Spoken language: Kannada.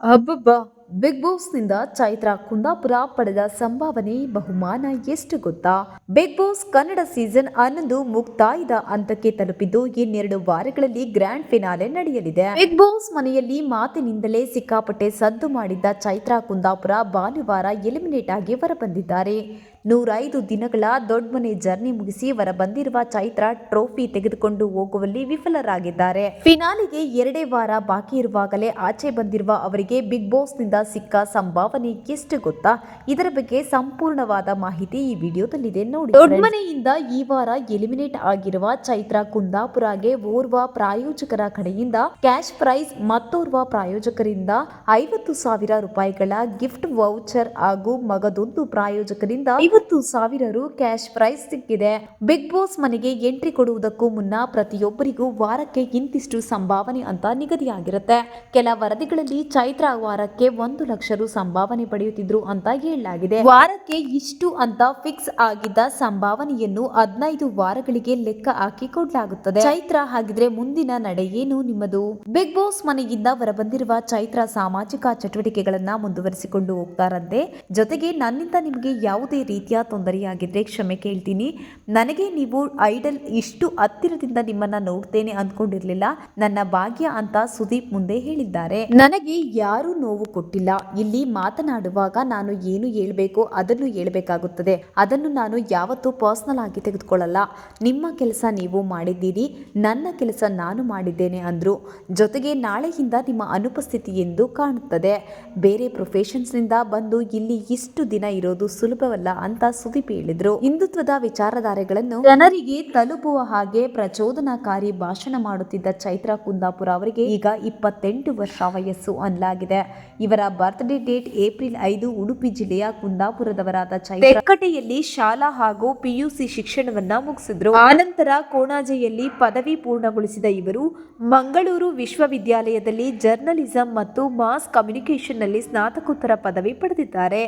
అబ్బబ్బా ಬಿಗ್ ಬಾಸ್ನಿಂದ ಚೈತ್ರಾ ಕುಂದಾಪುರ ಪಡೆದ ಸಂಭಾವನೆ ಬಹುಮಾನ ಎಷ್ಟು ಗೊತ್ತಾ? ಬಿಗ್ ಬಾಸ್ ಕನ್ನಡ ಸೀಸನ್ ಹನ್ನೊಂದು ಮುಕ್ತಾಯದ ಹಂತಕ್ಕೆ ತಲುಪಿದ್ದು ಇನ್ನೆರಡು ವಾರಗಳಲ್ಲಿ ಗ್ರ್ಯಾಂಡ್ ಫಿನಾಲೆ ನಡೆಯಲಿದೆ. ಬಿಗ್ ಬಾಸ್ ಮನೆಯಲ್ಲಿ ಮಾತಿನಿಂದಲೇ ಸಿಕ್ಕಾಪಟ್ಟೆ ಸದ್ದು ಮಾಡಿದ್ದ ಚೈತ್ರಾ ಕುಂದಾಪುರ ಭಾನುವಾರ ಎಲಿಮಿನೇಟ್ ಆಗಿ ಹೊರಬಂದಿದ್ದಾರೆ. ನೂರೈದು ದಿನಗಳ ದೊಡ್ಡ ಮನೆ ಜರ್ನಿ ಮುಗಿಸಿ ಹೊರ ಬಂದಿರುವ ಚೈತ್ರ ಟ್ರೋಫಿ ತೆಗೆದುಕೊಂಡು ಹೋಗುವಲ್ಲಿ ವಿಫಲರಾಗಿದ್ದಾರೆ. ಫಿನಾಲೆಗೆ ಎರಡೇ ವಾರ ಬಾಕಿ ಇರುವಾಗಲೇ ಆಚೆ ಬಂದಿರುವ ಅವರಿಗೆ ಬಿಗ್ ಬಾಸ್ನಿಂದ ಸಿಕ್ಕ ಸಂಭಾವನೆ ಎಷ್ಟು ಗೊತ್ತಾ? ಇದರ ಬಗ್ಗೆ ಸಂಪೂರ್ಣವಾದ ಮಾಹಿತಿ ಈ ವಿಡಿಯೋದಲ್ಲಿದೆ. ನೋಡಿ ದೊಡ್ಡಮನೆಯಿಂದ ಈ ವಾರ ಎಲಿಮಿನೇಟ್ ಆಗಿರುವ ಚೈತ್ರ ಕುಂದಾಪುರಗೆ ಓರ್ವ ಪ್ರಾಯೋಜಕರ ಕಡೆಯಿಂದ ಕ್ಯಾಶ್ ಪ್ರೈಸ್ ಮತ್ತೋರ್ವ ಪ್ರಾಯೋಜಕರಿಂದ ಐವತ್ತು ಸಾವಿರ ರೂಪಾಯಿಗಳ ಗಿಫ್ಟ್ ವೌಚರ್ ಹಾಗೂ ಮಗದೊಂದು ಪ್ರಾಯೋಜಕರಿಂದ ಐವತ್ತು ಸಾವಿರ ರು ಕ್ಯಾಶ್ ಪ್ರೈಸ್ ಸಿಕ್ಕಿದೆ. ಬಿಗ್ ಬಾಸ್ ಮನೆಗೆ ಎಂಟ್ರಿ ಕೊಡುವುದಕ್ಕೂ ಮುನ್ನ ಪ್ರತಿಯೊಬ್ಬರಿಗೂ ವಾರಕ್ಕೆ ಇಂತಿಷ್ಟು ಸಂಭಾವನೆ ಅಂತ ನಿಗದಿಯಾಗಿರುತ್ತೆ. ಕೆಲ ವರದಿಗಳಲ್ಲಿ ಚೈತ್ರ ವಾರಕ್ಕೆ ಒಂದು ಲಕ್ಷ ರು ಸಂಭಾವನೆ ಪಡೆಯುತ್ತಿದ್ರು ಅಂತ ಹೇಳಲಾಗಿದೆ. ವಾರಕ್ಕೆ ಇಷ್ಟು ಅಂತ ಫಿಕ್ಸ್ ಆಗಿದ್ದ ಸಂಭಾವನೆಯನ್ನು ಹದಿನೈದು ವಾರಗಳಿಗೆ ಲೆಕ್ಕ ಹಾಕಿ ಕೊಡಲಾಗುತ್ತದೆ. ಚೈತ್ರ ಹಾಗಿದ್ರೆ ಮುಂದಿನ ನಡೆ ಏನು ನಿಮ್ಮದು? ಬಿಗ್ ಬಾಸ್ ಮನೆಯಿಂದ ಹೊರಬಂದಿರುವ ಚೈತ್ರ ಸಾಮಾಜಿಕ ಚಟುವಟಿಕೆಗಳನ್ನ ಮುಂದುವರಿಸಿಕೊಂಡು ಹೋಗ್ತಾರಂತೆ. ಜೊತೆಗೆ ನನ್ನಿಂದ ನಿಮಗೆ ಯಾವುದೇ ರೀತಿಯ ತೊಂದರೆಯಾಗಿದ್ರೆ ಕ್ಷಮೆ ಕೇಳ್ತೀನಿ. ನನಗೆ ನೀವು ಐಡಲ್ ಇಷ್ಟು ಹತ್ತಿರದಿಂದ ನಿಮ್ಮನ್ನ ನೋಡ್ತೇನೆ ಅಂದ್ಕೊಂಡಿರ್ಲಿಲ್ಲ. ನನ್ನ ಭಾಗ್ಯ ಅಂತ ಸುದೀಪ್ ಮುಂದೆ ಹೇಳಿದ್ದಾರೆ. ನನಗೆ ಯಾರು ನೋವು ಕೊಟ್ಟಿಲ್ಲ. ಇಲ್ಲಿ. ಮಾತನಾಡುವಾಗ ನಾನು ಏನು ಹೇಳ್ಬೇಕು ಅದನ್ನು ಹೇಳ್ಬೇಕಾಗುತ್ತದೆ. ಅದನ್ನು ನಾನು ಯಾವತ್ತೂ ಪರ್ಸನಲ್ ಆಗಿ ತೆಗೆದುಕೊಳ್ಳಲ್ಲ. ನಿಮ್ಮ ಕೆಲಸ ನೀವು ಮಾಡಿದ್ದೀರಿ. ನನ್ನ ಕೆಲಸ ನಾನು ಮಾಡಿದ್ದೇನೆ ಅಂದ್ರು. ಜೊತೆಗೆ ನಾಳೆಯಿಂದ ನಿಮ್ಮ ಅನುಪಸ್ಥಿತಿ ಎಂದು ಕಾಣುತ್ತದೆ. ಬೇರೆ ಪ್ರೊಫೆಷನ್ಸ್ನಿಂದ ಬಂದು ಇಲ್ಲಿ ಇಷ್ಟು ದಿನ ಇರೋದು ಸುಲಭವಲ್ಲ ಅಂತ ಸುದೀಪ್ ಹೇಳಿದ್ರು. ಹಿಂದುತ್ವದ ವಿಚಾರಧಾರೆಗಳನ್ನು ಜನರಿಗೆ ತಲುಪುವ ಹಾಗೆ ಪ್ರಚೋದನಾಕಾರಿ ಭಾಷಣ ಮಾಡುತ್ತಿದ್ದ ಚೈತ್ರ ಕುಂದಾಪುರ ಅವರಿಗೆ ಈಗ ಇಪ್ಪತ್ತೆಂಟು ವರ್ಷ ವಯಸ್ಸು ಅನ್ನಲಾಗಿದೆ ಇವರ ಬರ್ತ್ಡೇ ಡೇಟ್ ಏಪ್ರಿಲ್ ಐದು, ಉಡುಪಿ ಜಿಲ್ಲೆಯ ಕುಂದಾಪುರದವರಾದ ಚೈಕಟೆಯಲ್ಲಿ ಶಾಲಾ ಹಾಗೂ ಪಿಯುಸಿ ಶಿಕ್ಷಣವನ್ನ ಮುಗಿಸಿದ್ರು. ಆನಂತರ ಕೋಣಾಜೆಯಲ್ಲಿ ಪದವಿ ಪೂರ್ಣಗೊಳಿಸಿದ ಇವರು ಮಂಗಳೂರು ವಿಶ್ವವಿದ್ಯಾಲಯದಲ್ಲಿ ಜರ್ನಲಿಸಂ ಮತ್ತು ಮಾಸ್ ಕಮ್ಯುನಿಕೇಷನ್ನಲ್ಲಿ ಸ್ನಾತಕೋತ್ತರ ಪದವಿ ಪಡೆದಿದ್ದಾರೆ.